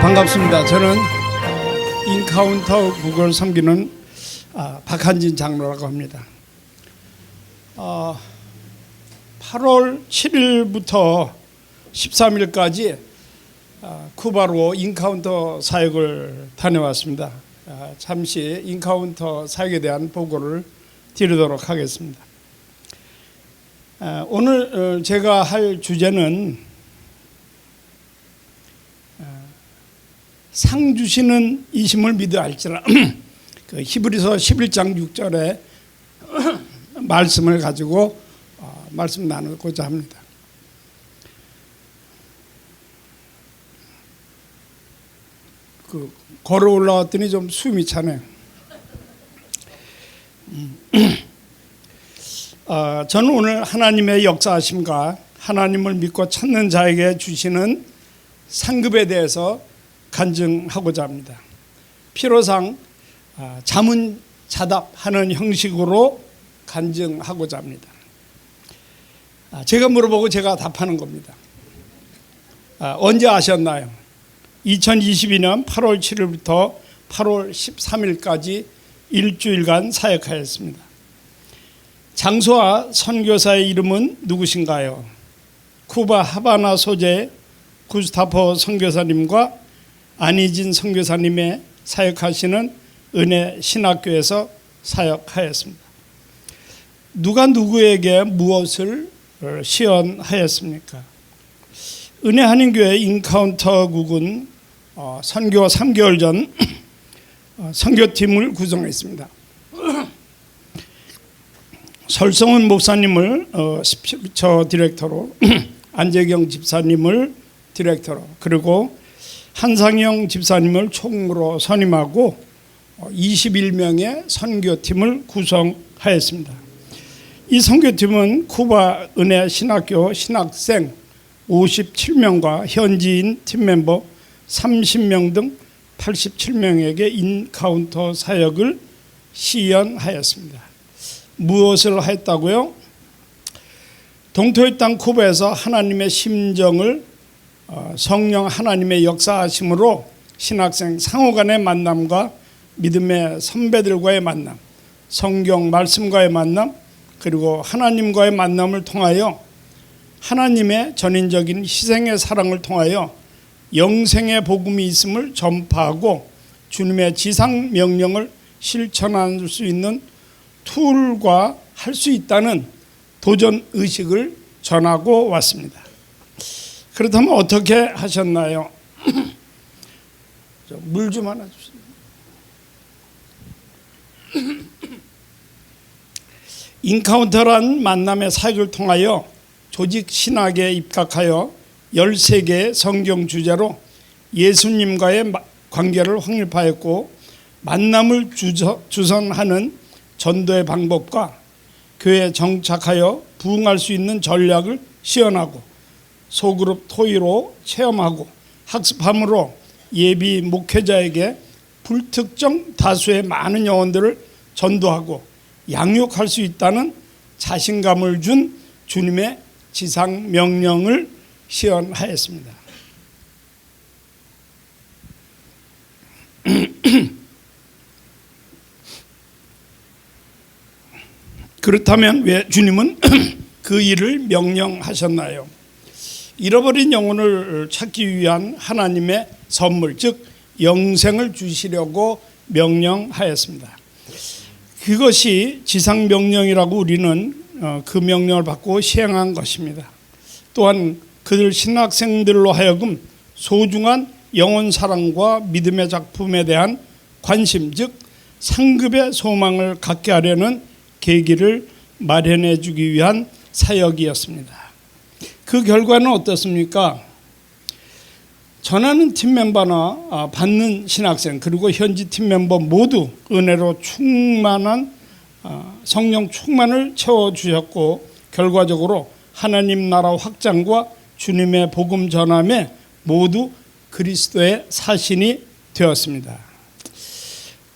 반갑습니다. 저는 인카운터 국을 섬기는 아, 박한진 장로라고 합니다. 아, 8월 7일부터 13일까지 아, 쿠바로 인카운터 사역을 다녀왔습니다. 아, 잠시 인카운터 사역에 대한 보고를 드리도록 하겠습니다. 아, 오늘 어, 제가 할 주제는 상 주시는 이심을 믿어 알지라 그 히브리서 11장 6절에 말씀을 가지고 어, 말씀 나누고자 합니다. 그 걸어 올라왔더니 좀 숨이 차네요. 음. 어, 저는 오늘 하나님의 역사하심과 하나님을 믿고 찾는 자에게 주시는 상급에 대해서 간증하고자 합니다. 필요상 아, 자문 자답하는 형식으로 간증하고자 합니다. 아, 제가 물어보고 제가 답하는 겁니다. 아, 언제 아셨나요? 2022년 8월 7일부터 8월 13일까지 일주일간 사역하였습니다. 장소와 선교사의 이름은 누구신가요? 쿠바 하바나 소재 구스타포 선교사님과 안희진 선교사님의 사역하시는 은혜 신학교에서 사역하였습니다. 누가 누구에게 무엇을 어, 시연하였습니까? 은혜 한인교회 인카운터국은 어, 선교 3개월 전 어, 선교팀을 구성했습니다. 설성훈 목사님을 스피처 디렉터로 안재경 집사님을 디렉터로 그리고 한상영 집사님을 총무로 선임하고 21명의 선교팀을 구성하였습니다. 이 선교팀은 쿠바 은혜 신학교 신학생 57명과 현지인 팀 멤버 30명 등 87명에게 인카운터 사역을 시연하였습니다. 무엇을 했다고요? 동토의 땅 쿠바에서 하나님의 심정을 어, 성령 하나님의 역사하심으로 신학생 상호간의 만남과 믿음의 선배들과의 만남, 성경 말씀과의 만남, 그리고 하나님과의 만남을 통하여 하나님의 전인적인 희생의 사랑을 통하여 영생의 복음이 있음을 전파하고 주님의 지상 명령을 실천할 수 있는 툴과 할 수 있다는 도전 의식을 전하고 왔습니다. 그렇다면 어떻게 하셨나요? 물 좀 하나 주세요. 인카운터란 만남의 사역을 통하여 조직 신학에 입각하여 13개 성경 주제로 예수님과의 관계를 확립하였고 만남을 주선하는 전도의 방법과 교회에 정착하여 부응할 수 있는 전략을 시연하고 소그룹 토의로 체험하고 학습함으로 예비 목회자에게 불특정 다수의 많은 영혼들을 전도하고 양육할 수 있다는 자신감을 준 주님의 지상 명령을 시연하였습니다. 그렇다면 왜 주님은 그 일을 명령하셨나요? 잃어버린 영혼을 찾기 위한 하나님의 선물, 즉 영생을 주시려고 명령하였습니다. 그것이 지상 명령이라고 우리는 어, 그 명령을 받고 시행한 것입니다. 또한 그들 신학생들로 하여금 소중한 영혼 사랑과 믿음의 작품에 대한 관심, 즉 상급의 소망을 갖게 하려는 계기를 마련해 주기 위한 사역이었습니다. 그 결과는 어떻습니까? 전하는 팀 멤버나 아, 받는 신학생 그리고 현지 팀 멤버 모두 은혜로 충만한 아, 성령 충만을 채워 주셨고 결과적으로 하나님 나라 확장과 주님의 복음 전함에 모두 그리스도의 사신이 되었습니다.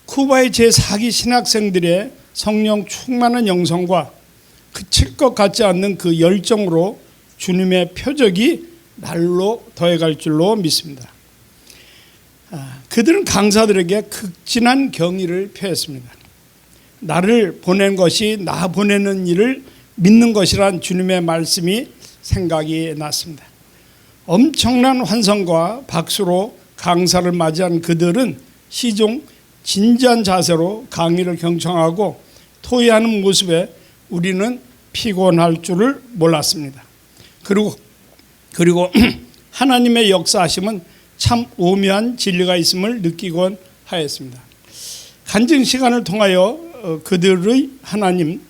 쿠바의 제4기 신학생들의 성령 충만한 영성과 그칠 것 같지 않는 그 열정으로 주님의 표적이 날로 더해갈 줄로 믿습니다. 그들은 강사들에게 극진한 경의를 표했습니다. 나를 보낸 것이 나 보내는 일을 믿는 것이란 주님의 말씀이 생각이 났습니다. 엄청난 환성과 박수로 강사를 맞이한 그들은 시종 진지한 자세로 강의를 경청하고 토의하는 모습에 우리는 피곤할 줄을 몰랐습니다. 그리고 그리고 하나님의 역사하심은 참 오묘한 진리가 있음을 느끼곤 하였습니다. 간증 시간을 통하여 어, 그들의 하나님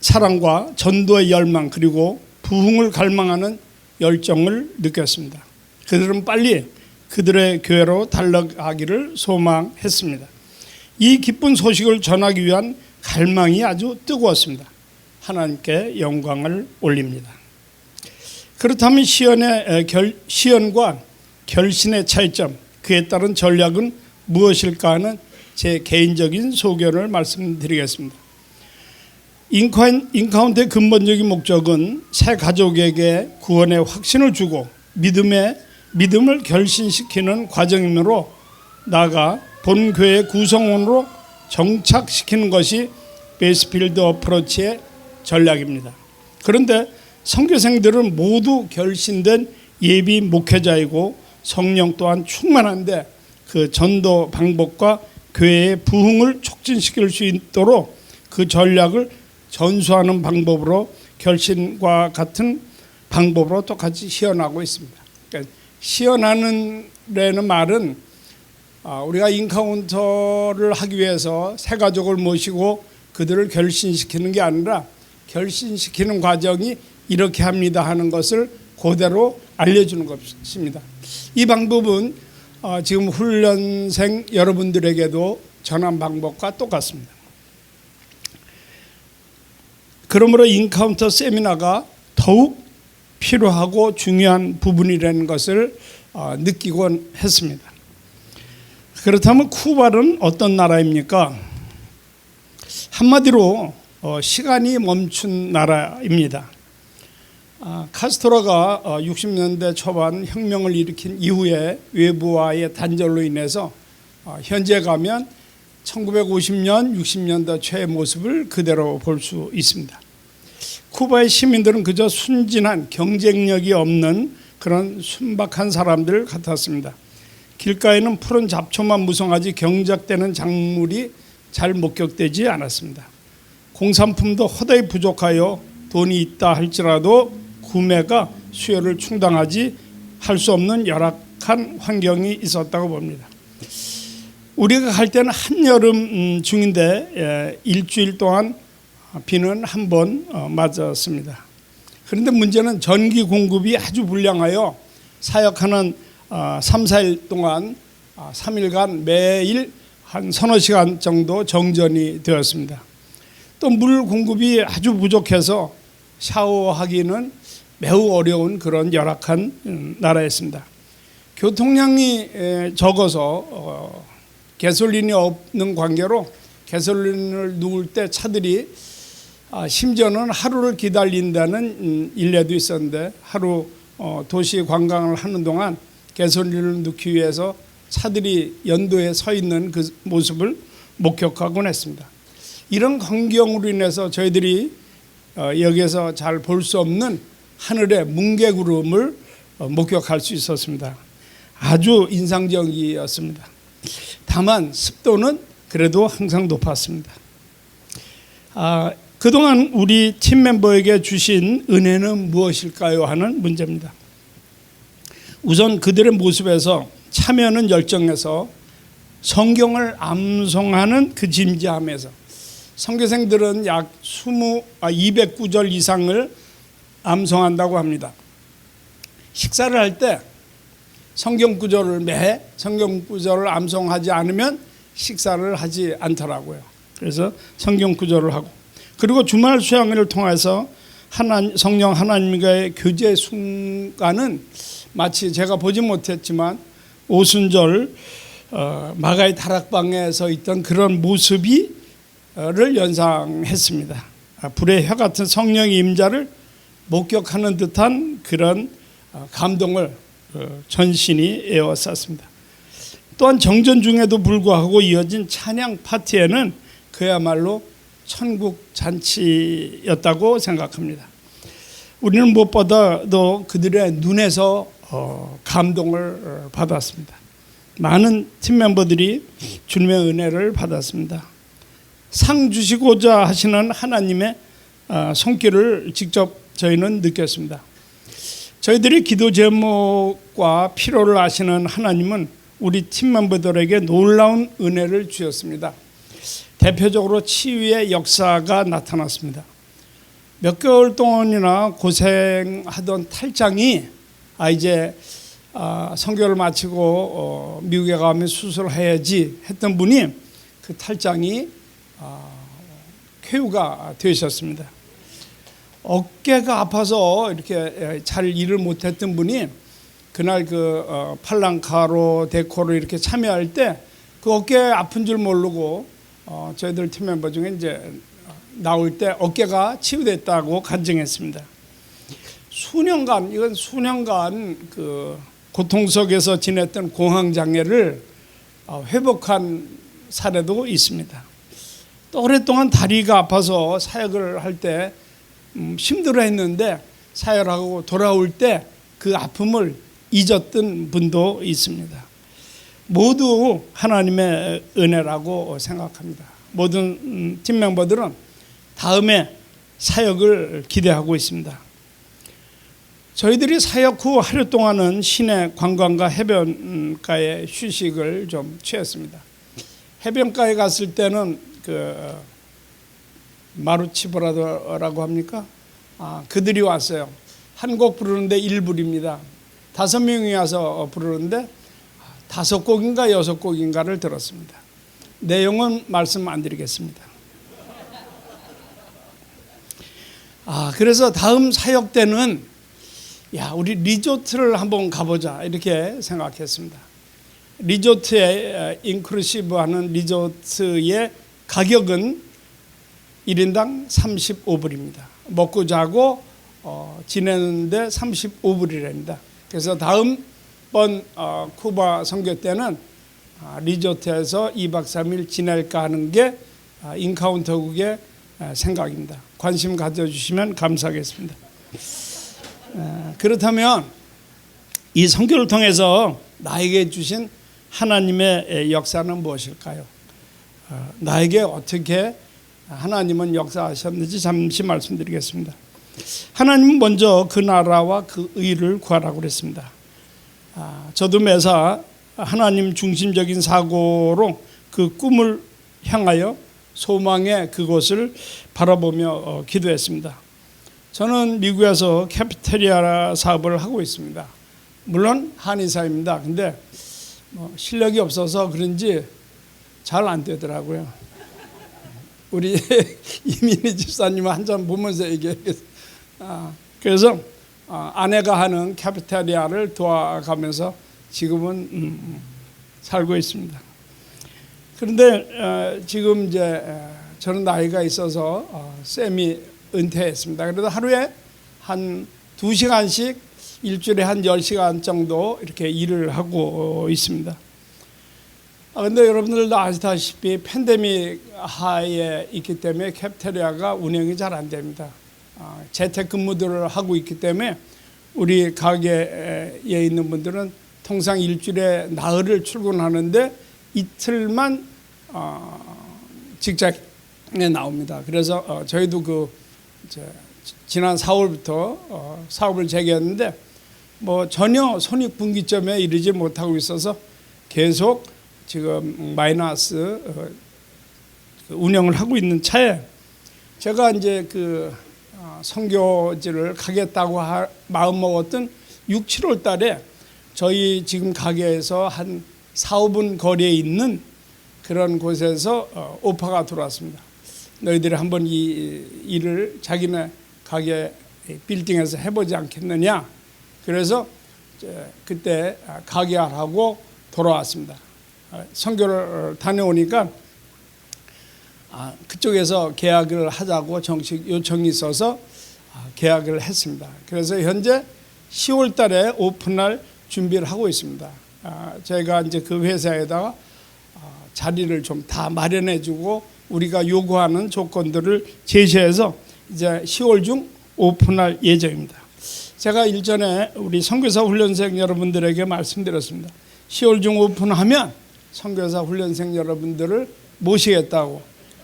사랑과 전도의 열망 그리고 부흥을 갈망하는 열정을 느꼈습니다. 그들은 빨리 그들의 교회로 달려가기를 소망했습니다. 이 기쁜 소식을 전하기 위한 갈망이 아주 뜨거웠습니다. 하나님께 영광을 올립니다. 그렇다면 시연의 결, 시연과 결신의 차이점, 그에 따른 전략은 무엇일까 하는 제 개인적인 소견을 말씀드리겠습니다. 인카운, 인카운트의 근본적인 목적은 새 가족에게 구원의 확신을 주고 믿음의 믿음을 결신시키는 과정이므로 나아가 본 교회 구성원으로 정착시키는 것이 베이스필드 어프로치의 전략입니다. 그런데 선교생들은 모두 결신된 예비 목회자이고 성령 또한 충만한데 그 전도 방법과 교회의 부흥을 촉진시킬 수 있도록 그 전략을 전수하는 방법으로 결신과 같은 방법으로 똑같이 시연하고 있습니다. 그러니까 시연하는 라는 말은 아, 우리가 인카운터를 하기 위해서 새 가족을 모시고 그들을 결신시키는 게 아니라 결신시키는 과정이 이렇게 합니다 하는 것을 그대로 알려주는 것입니다. 이 방법은 어, 지금 훈련생 여러분들에게도 전한 방법과 똑같습니다. 그러므로 인카운터 세미나가 더욱 필요하고 중요한 부분이라는 것을 어, 느끼곤 했습니다. 그렇다면 쿠바는 어떤 나라입니까? 한마디로 어, 시간이 멈춘 나라입니다. 아, 카스트로가 60년대 초반 혁명을 일으킨 이후에 외부와의 단절로 인해서 어, 현재 가면 1950년, 60년대 초의 모습을 그대로 볼 수 있습니다. 쿠바의 시민들은 그저 순진한 경쟁력이 없는 그런 순박한 사람들 같았습니다. 길가에는 푸른 잡초만 무성하지 경작되는 작물이 잘 목격되지 않았습니다. 공산품도 허다히 부족하여 돈이 있다 할지라도 구매가 수요를 충당하지 할 수 없는 열악한 환경이 있었다고 봅니다. 우리가 갈 때는 한여름 음, 중인데 예, 일주일 동안 비는 한번 어, 맞았습니다. 그런데 문제는 전기 공급이 아주 불량하여 사역하는 3, 4일 동안 3일간 매일 한 서너 시간 정도 정전이 되었습니다. 또 물 공급이 아주 부족해서 샤워하기는 매우 어려운 그런 열악한 음, 나라였습니다. 교통량이 적어서 어, 개솔린이 없는 관계로 개솔린을 누울 때 차들이 아, 심지어는 하루를 기다린다는 음, 일례도 있었는데 하루 어, 도시 관광을 하는 동안 개솔린을 넣기 위해서 차들이 연도에 서 있는 그 모습을 목격하곤 했습니다. 이런 광경으로 인해서 저희들이 어, 여기에서 잘 볼 수 없는 하늘의 뭉게구름을 어, 목격할 수 있었습니다. 아주 인상적이었습니다. 다만 습도는 그래도 항상 높았습니다. 아, 그동안 우리 팀 멤버에게 주신 은혜는 무엇일까요? 하는 문제입니다. 우선 그들의 모습에서 참여는 열정에서 성경을 암송하는 그 진지함에서 성교생들은 약 20, 아, 209절 이상을 암송한다고 합니다. 식사를 할 때 성경 구절을 매 성경 구절을 암송하지 않으면 식사를 하지 않더라고요. 그래서 성경 구절을 하고 그리고 주말 수양회를 통해서 하나 성령 하나님과의 교제 순간은 마치 제가 보지 못했지만 오순절 어, 마가의 다락방에 서 있던 그런 모습이를 연상했습니다. 아, 불의 혀 같은 성령의 임자를 목격하는 듯한 그런 어, 감동을 어, 전신이 에워쌌습니다. 또한 정전 중에도 불구하고 이어진 찬양 파티에는 그야말로 천국 잔치였다고 생각합니다. 우리는 무엇보다도 그들의 눈에서 어, 감동을 어, 받았습니다. 많은 팀 멤버들이 주님의 은혜를 받았습니다. 상 주시고자 하시는 하나님의 어, 손길을 직접 저희는 느꼈습니다. 저희들이 기도 제목과 필요를 아시는 하나님은 우리 팀 멤버들에게 놀라운 은혜를 주셨습니다. 대표적으로 치유의 역사가 나타났습니다. 몇 개월 동안이나 고생하던 탈장이 아 이제 아, 성교를 마치고 어, 미국에 가면 수술해야지 했던 분이 그 탈장이 아, 쾌유가 되셨습니다. 어깨가 아파서 이렇게 잘 일을 못했던 분이 그날 그 어, 팔랑카로 데코로 이렇게 참여할 때 그 어깨 아픈 줄 모르고 어, 저희들 팀 멤버 중에 이제 나올 때 어깨가 치유됐다고 간증했습니다. 수년간 이건 수년간 그 고통 속에서 지냈던 공황 장애를 어, 회복한 사례도 있습니다. 또 오랫동안 다리가 아파서 사역을 할때 음, 힘들어했는데 사역하고 돌아올 때 그 아픔을 잊었던 분도 있습니다. 모두 하나님의 은혜라고 생각합니다. 모든 음, 팀 멤버들은 다음에 사역을 기대하고 있습니다. 저희들이 사역 후 하루 동안은 시내 관광과 해변가에 휴식을 좀 취했습니다. 해변가에 갔을 때는 그 마루치브라더라고 합니까? 아, 그들이 왔어요. 한 곡 부르는데 1불입니다. 다섯 명이 와서 부르는데 다섯 곡인가 여섯 곡인가를 들었습니다. 내용은 말씀 안 드리겠습니다. 아, 그래서 다음 사역 때는 야, 우리 리조트를 한번 가보자 이렇게 생각했습니다. 리조트에 인크루시브 하는 리조트의 가격은 1인당 35불입니다. 먹고 자고 어, 지내는데 35불이랍니다. 그래서 다음 번 어, 쿠바 선교 때는 아, 리조트에서 2박 3일 지낼까 하는 게 아, 인카운터국의 아, 생각입니다. 관심 가져주시면 감사하겠습니다. 아, 그렇다면 이 선교를 통해서 나에게 주신 하나님의 역사는 무엇일까요? 아, 나에게 어떻게 하나님은 역사하셨는지 잠시 말씀드리겠습니다. 하나님은 먼저 그 나라와 그 의를 구하라고 그랬습니다. 아, 저도 매사 하나님 중심적인 사고로 그 꿈을 향하여 소망의 그곳을 바라보며 어, 기도했습니다. 저는 미국에서 캐피테리아 사업을 하고 있습니다. 물론 한의사입니다. 근데 뭐 실력이 없어서 그런지 잘 안 되더라고요. 우리 이민희 집사님은 한참 보면서 얘기했어요. 아, 그래서 아, 아내가 하는 캐피테리아를 도와가면서 지금은 음, 음, 살고 있습니다. 그런데 어, 지금 이제 어, 저는 나이가 있어서 어, 쌤이 은퇴했습니다. 그래도 하루에 한두 시간씩 일주일에 한 10시간 정도 이렇게 일을 하고 있습니다. 아, 근데 여러분들도 아시다시피 팬데믹 하에 있기 때문에 캐피테리아가 운영이 잘 안 됩니다. 아, 재택근무들을 하고 있기 때문에 우리 가게에 있는 분들은 통상 일주일에 나흘을 출근하는데 이틀만 어, 직장에 나옵니다. 그래서 어, 저희도 그 지난 4월부터 어, 사업을 재개했는데 뭐 전혀 손익분기점에 이르지 못하고 있어서 계속 지금 마이너스 그 운영을 하고 있는 차에 제가 이제 그 선교지를 가겠다고 마음 먹었던 6, 7월 달에 저희 지금 가게에서 한 4, 5분 거리에 있는 그런 곳에서 어, 오파가 들어왔습니다. 너희들이 한번 이 일을 자기네 가게 빌딩에서 해보지 않겠느냐. 그래서 그때 가게하라고 돌아왔습니다. 어, 선교를 다녀오니까 아, 그쪽에서 계약을 하자고 정식 요청이 있어서 아, 계약을 했습니다. 그래서 현재 10월 달에 오픈할 준비를 하고 있습니다. 아, 저희가 이제 그 회사에다가 아, 자리를 좀 다 마련해 주고 우리가 요구하는 조건들을 제시해서 이제 10월 중 오픈할 예정입니다. 제가 일전에 우리 선교사 훈련생 여러분들에게 말씀드렸습니다. 10월 중 오픈하면 선교사 훈련생 여러분들을 모시겠다고.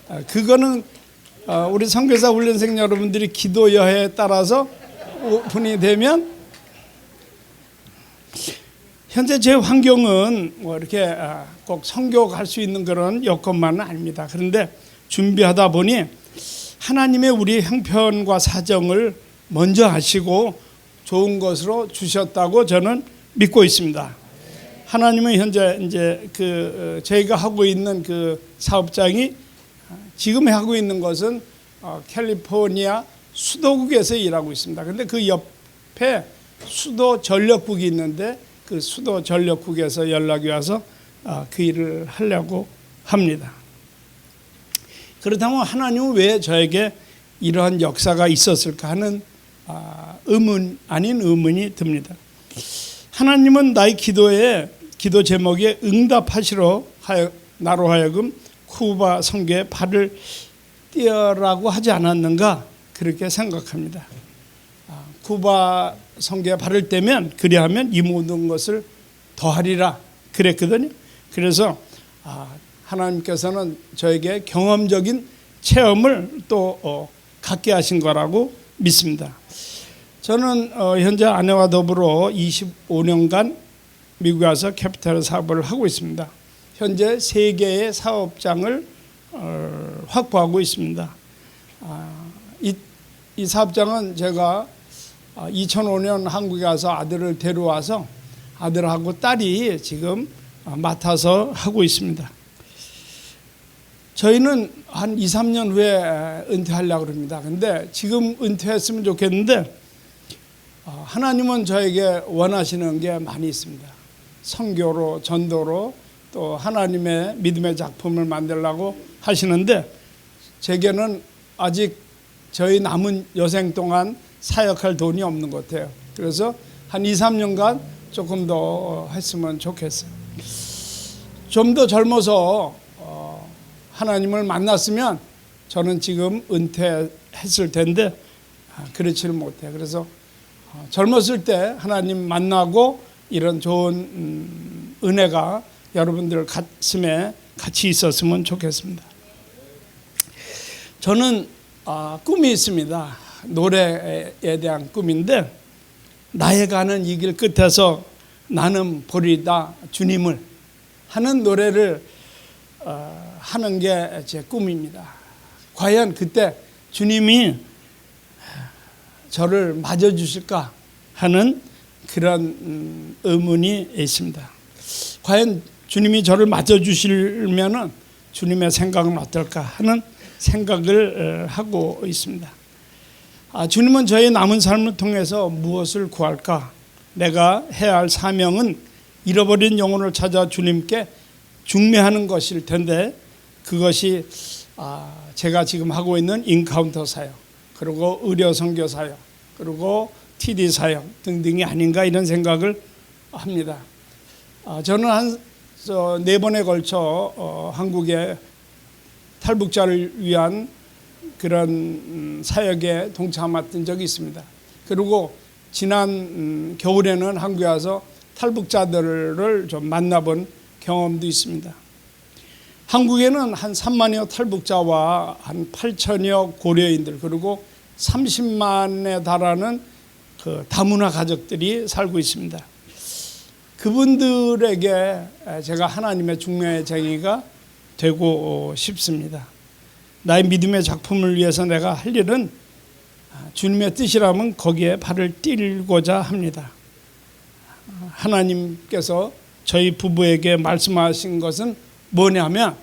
아, 그거는 어, 우리 선교사 훈련생 여러분들이 기도 여해에 따라서 오픈이 되면 현재 제 환경은 뭐 이렇게 아, 꼭 선교 갈 수 있는 그런 여건만은 아닙니다. 그런데 준비하다 보니 하나님의 우리 형편과 사정을 먼저 하시고 좋은 것으로 주셨다고 저는 믿고 있습니다. 하나님은 현재 이제 그 어, 저희가 하고 있는 그 사업장이 지금 하고 있는 것은 어, 캘리포니아 수도국에서 일하고 있습니다. 근데 그 옆에 수도 전력국이 있는데 그 수도 전력국에서 연락이 와서 어, 그 일을 하려고 합니다. 그렇다면 하나님은 왜 저에게 이러한 역사가 있었을까 하는 아, 의문 아닌 의문이 듭니다. 하나님은 나의 기도에 기도 제목에 응답하시러 하여 나로 하여금 쿠바 성교에 발을 띄어라고 하지 않았는가 그렇게 생각합니다. 아, 쿠바 성교에 발을 떼면 그리하면 이 모든 것을 더하리라 그랬거든요. 그래서 아, 하나님께서는 저에게 경험적인 체험을 또 어, 갖게 하신 거라고 믿습니다. 저는 어, 현재 아내와 더불어 25년간 미국에 와서 캐피탈 사업을 하고 있습니다. 현재 세 개의 사업장을 어, 확보하고 있습니다. 아, 이, 이 사업장은 제가 2005년 한국에 와서 아들을 데려와서 아들하고 딸이 지금 어, 맡아서 하고 있습니다. 저희는 한 2, 3년 후에 은퇴하려고 합니다. 근데 지금 은퇴했으면 좋겠는데 어, 하나님은 저에게 원하시는 게 많이 있습니다. 선교로 전도로 또 하나님의 믿음의 작품을 만들라고 하시는데 제게는 아직 저희 남은 여생 동안 사역할 돈이 없는 것 같아요. 그래서 한 2, 3년간 조금 더 했으면 좋겠어요. 좀 더 젊어서 어, 하나님을 만났으면 저는 지금 은퇴했을 텐데 아, 그렇지를 못해요. 그래서 어, 젊었을 때 하나님 만나고 이런 좋은 음, 은혜가 여러분들 가슴에 같이 있었으면 좋겠습니다. 저는 아, 꿈이 있습니다. 노래에 대한 꿈인데 나의 가는 이 길 끝에서 나는 보리다 주님을 하는 노래를 어, 하는 게 제 꿈입니다. 과연 그때 주님이 저를 맞아 주실까 하는 그런 음, 의문이 있습니다. 과연 주님이 저를 맞아주시면은 주님의 생각은 어떨까 하는 생각을 어, 하고 있습니다. 아, 주님은 저의 남은 삶을 통해서 무엇을 구할까? 내가 해야 할 사명은 잃어버린 영혼을 찾아 주님께 중매하는 것일 텐데 그것이 아, 제가 지금 하고 있는 인카운터 사역, 그리고 의료 선교 사역, 그리고 TD 사역 등등이 아닌가 이런 생각을 합니다. 아, 저는 한 네 번에 걸쳐 어, 한국의 탈북자를 위한 그런 음, 사역에 동참했던 적이 있습니다. 그리고 지난 음, 겨울에는 한국에 와서 탈북자들을 좀 만나본 경험도 있습니다. 한국에는 한 3만여 탈북자와 한 8천여 고려인들 그리고 30만에 달하는 그 다문화 가족들이 살고 있습니다. 그분들에게 제가 하나님의 중매의 쟁이가 되고 싶습니다. 나의 믿음의 작품을 위해서 내가 할 일은 주님의 뜻이라면 거기에 발을 띨고자 합니다. 하나님께서 저희 부부에게 말씀하신 것은 뭐냐면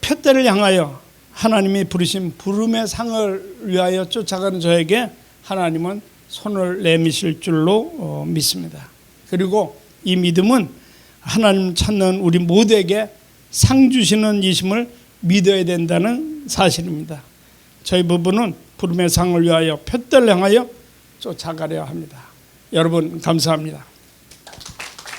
표대를 향하여 하나님이 부르신 부름의 상을 위하여 쫓아가는 저에게 하나님은 손을 내미실 줄로 어, 믿습니다. 그리고 이 믿음은 하나님 찾는 우리 모두에게 상 주시는 이심을 믿어야 된다는 사실입니다. 저희 부부는 부름의 상을 위하여 표대를 향하여 쫓아가려 합니다. 여러분 감사합니다.